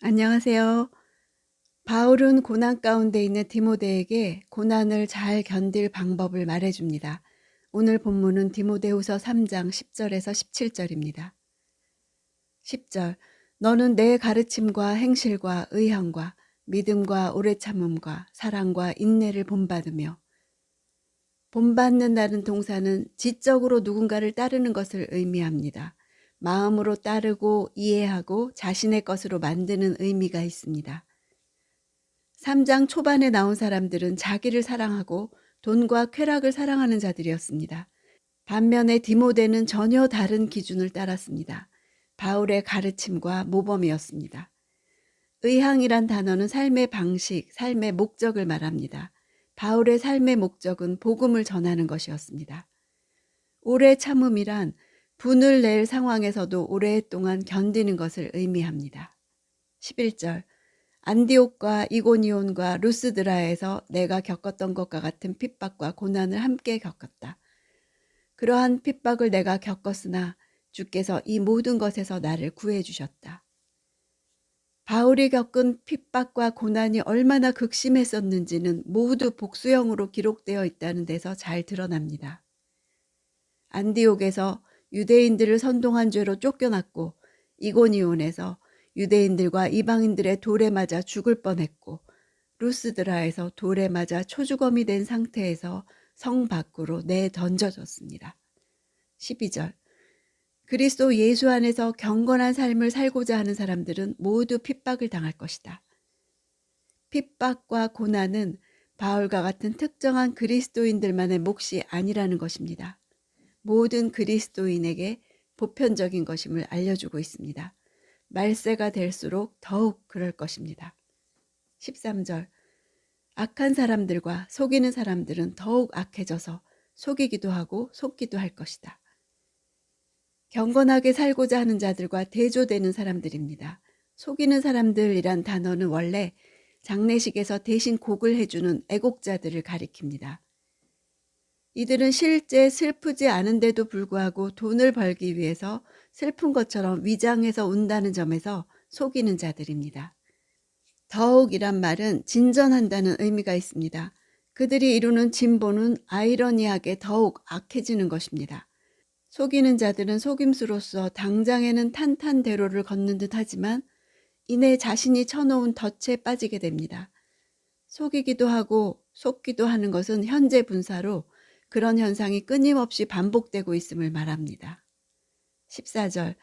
안녕하세요. 바울은 고난 가운데 있는 디모데에게 고난을 잘 견딜 방법을 말해줍니다. 오늘 본문은 디모데후서 3장 10절에서 17절입니다. 10절 너는 내 가르침과 행실과 의향과 믿음과 오래 참음과 사랑과 인내를 본받으며 본받는다는 동사는 지적으로 누군가를 따르는 것을 의미합니다. 마음으로 따르고 이해하고 자신의 것으로 만드는 의미가 있습니다. 3장 초반에 나온 사람들은 자기를 사랑하고 돈과 쾌락을 사랑하는 자들이었습니다. 반면에 디모데는 전혀 다른 기준을 따랐습니다. 바울의 가르침과 모범이었습니다. 의향이란 단어는 삶의 방식, 삶의 목적을 말합니다. 바울의 삶의 목적은 복음을 전하는 것이었습니다. 오래 참음이란 분을 낼 상황에서도 오랫동안 견디는 것을 의미합니다. 11절 안디옥과 이고니온과 루스드라에서 내가 겪었던 것과 같은 핍박과 고난을 함께 겪었다. 그러한 핍박을 내가 겪었으나 주께서 이 모든 것에서 나를 구해 주셨다. 바울이 겪은 핍박과 고난이 얼마나 극심했었는지는 모두 복수형으로 기록되어 있다는 데서 잘 드러납니다. 안디옥에서 유대인들을 선동한 죄로 쫓겨났고 이고니온에서 유대인들과 이방인들의 돌에 맞아 죽을 뻔했고 루스드라에서 돌에 맞아 초주검이 된 상태에서 성 밖으로 내 던져졌습니다. 12절 그리스도 예수 안에서 경건한 삶을 살고자 하는 사람들은 모두 핍박을 당할 것이다. 핍박과 고난은 바울과 같은 특정한 그리스도인들만의 몫이 아니라는 것입니다. 모든 그리스도인에게 보편적인 것임을 알려주고 있습니다. 말세가 될수록 더욱 그럴 것입니다. 13절 악한 사람들과 속이는 사람들은 더욱 악해져서 속이기도 하고 속기도 할 것이다. 경건하게 살고자 하는 자들과 대조되는 사람들입니다. 속이는 사람들이란 단어는 원래 장례식에서 대신 곡을 해주는 애곡자들을 가리킵니다. 이들은 실제 슬프지 않은데도 불구하고 돈을 벌기 위해서 슬픈 것처럼 위장해서 운다는 점에서 속이는 자들입니다. 더욱이란 말은 진전한다는 의미가 있습니다. 그들이 이루는 진보는 아이러니하게 더욱 악해지는 것입니다. 속이는 자들은 속임수로서 당장에는 탄탄대로를 걷는 듯 하지만 이내 자신이 쳐놓은 덫에 빠지게 됩니다. 속이기도 하고 속기도 하는 것은 현재 분사로 그런 현상이 끊임없이 반복되고 있음을 말합니다. 14절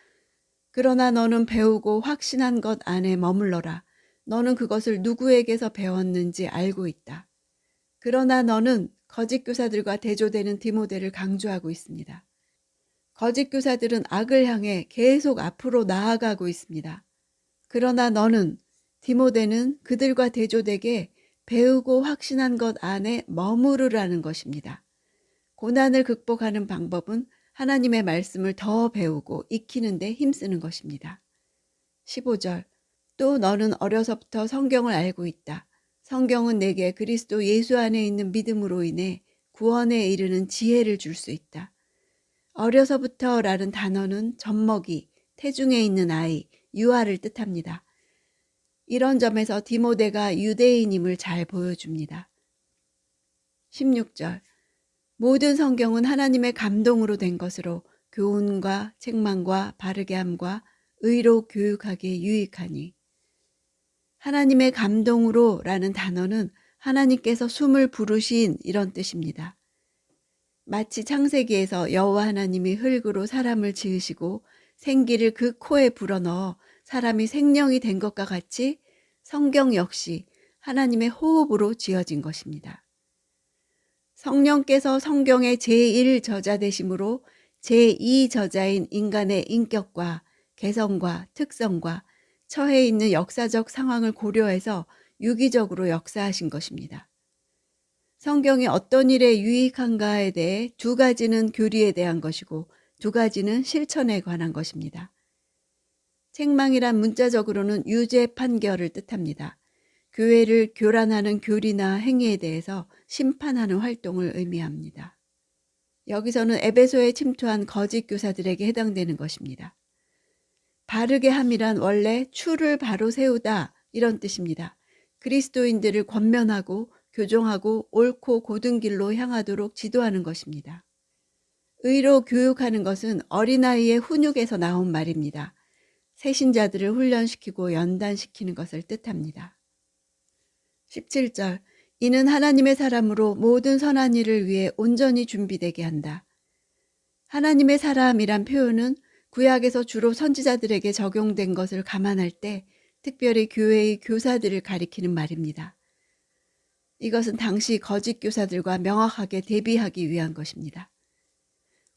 그러나 너는 배우고 확신한 것 안에 머물러라. 너는 그것을 누구에게서 배웠는지 알고 있다. 그러나 너는 거짓 교사들과 대조되는 디모데를 강조하고 있습니다. 거짓 교사들은 악을 향해 계속 앞으로 나아가고 있습니다. 그러나 너는 디모데는 그들과 대조되게 배우고 확신한 것 안에 머무르라는 것입니다. 고난을 극복하는 방법은 하나님의 말씀을 더 배우고 익히는 데 힘쓰는 것입니다. 15절 또 너는 어려서부터 성경을 알고 있다. 성경은 내게 그리스도 예수 안에 있는 믿음으로 인해 구원에 이르는 지혜를 줄 수 있다. 어려서부터라는 단어는 젖먹이, 태중에 있는 아이, 유아를 뜻합니다. 이런 점에서 디모데가 유대인임을 잘 보여줍니다. 16절 모든 성경은 하나님의 감동으로 된 것으로 교훈과 책망과 바르게 함과 의로 교육하기에 유익하니 하나님의 감동으로 라는 단어는 하나님께서 숨을 부르신 이런 뜻입니다. 마치 창세기에서 여호와 하나님이 흙으로 사람을 지으시고 생기를 그 코에 불어넣어 사람이 생명이 된 것과 같이 성경 역시 하나님의 호흡으로 지어진 것입니다. 성령께서 성경의 제1저자 되심으로 제2저자인 인간의 인격과 개성과 특성과 처해 있는 역사적 상황을 고려해서 유기적으로 역사하신 것입니다. 성경이 어떤 일에 유익한가에 대해 두 가지는 교리에 대한 것이고 두 가지는 실천에 관한 것입니다. 책망이란 문자적으로는 유죄 판결을 뜻합니다. 교회를 교란하는 교리나 행위에 대해서 심판하는 활동을 의미합니다. 여기서는 에베소에 침투한 거짓 교사들에게 해당되는 것입니다. 바르게 함이란 원래 추를 바로 세우다 이런 뜻입니다. 그리스도인들을 권면하고 교종하고 옳고 고든 길로 향하도록 지도하는 것입니다. 의로 교육하는 것은 어린아이의 훈육에서 나온 말입니다. 새신자들을 훈련시키고 연단시키는 것을 뜻합니다. 17절 이는 하나님의 사람으로 모든 선한 일을 위해 온전히 준비되게 한다. 하나님의 사람이란 표현은 구약에서 주로 선지자들에게 적용된 것을 감안할 때 특별히 교회의 교사들을 가리키는 말입니다. 이것은 당시 거짓 교사들과 명확하게 대비하기 위한 것입니다.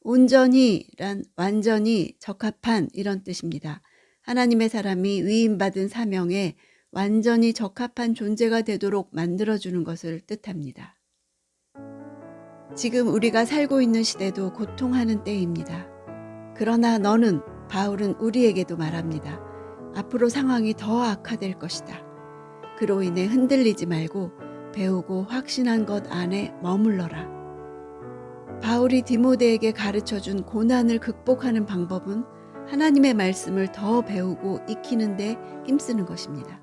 온전히란 완전히 적합한 이런 뜻입니다. 하나님의 사람이 위임받은 사명에 완전히 적합한 존재가 되도록 만들어주는 것을 뜻합니다. 지금 우리가 살고 있는 시대도 고통하는 때입니다. 그러나 너는 바울은 우리에게도 말합니다. 앞으로 상황이 더 악화될 것이다. 그로 인해 흔들리지 말고 배우고 확신한 것 안에 머물러라. 바울이 디모데에게 가르쳐 준 고난을 극복하는 방법은 하나님의 말씀을 더 배우고 익히는데 힘쓰는 것입니다.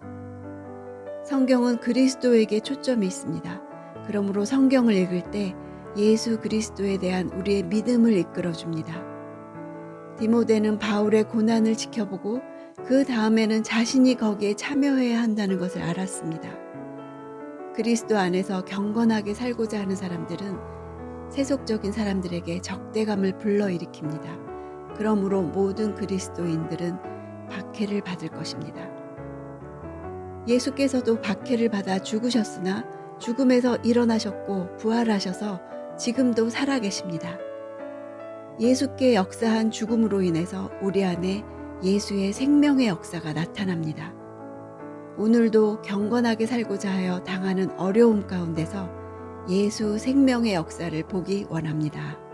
성경은 그리스도에게 초점이 있습니다. 그러므로 성경을 읽을 때 예수 그리스도에 대한 우리의 믿음을 이끌어 줍니다. 디모데는 바울의 고난을 지켜보고 그 다음에는 자신이 거기에 참여해야 한다는 것을 알았습니다. 그리스도 안에서 경건하게 살고자 하는 사람들은 세속적인 사람들에게 적대감을 불러일으킵니다. 그러므로 모든 그리스도인들은 박해를 받을 것입니다. 예수께서도 박해를 받아 죽으셨으나 죽음에서 일어나셨고 부활하셔서 지금도 살아계십니다. 예수께 역사한 죽음으로 인해서 우리 안에 예수의 생명의 역사가 나타납니다. 오늘도 경건하게 살고자 하여 당하는 어려움 가운데서 예수 생명의 역사를 보기 원합니다.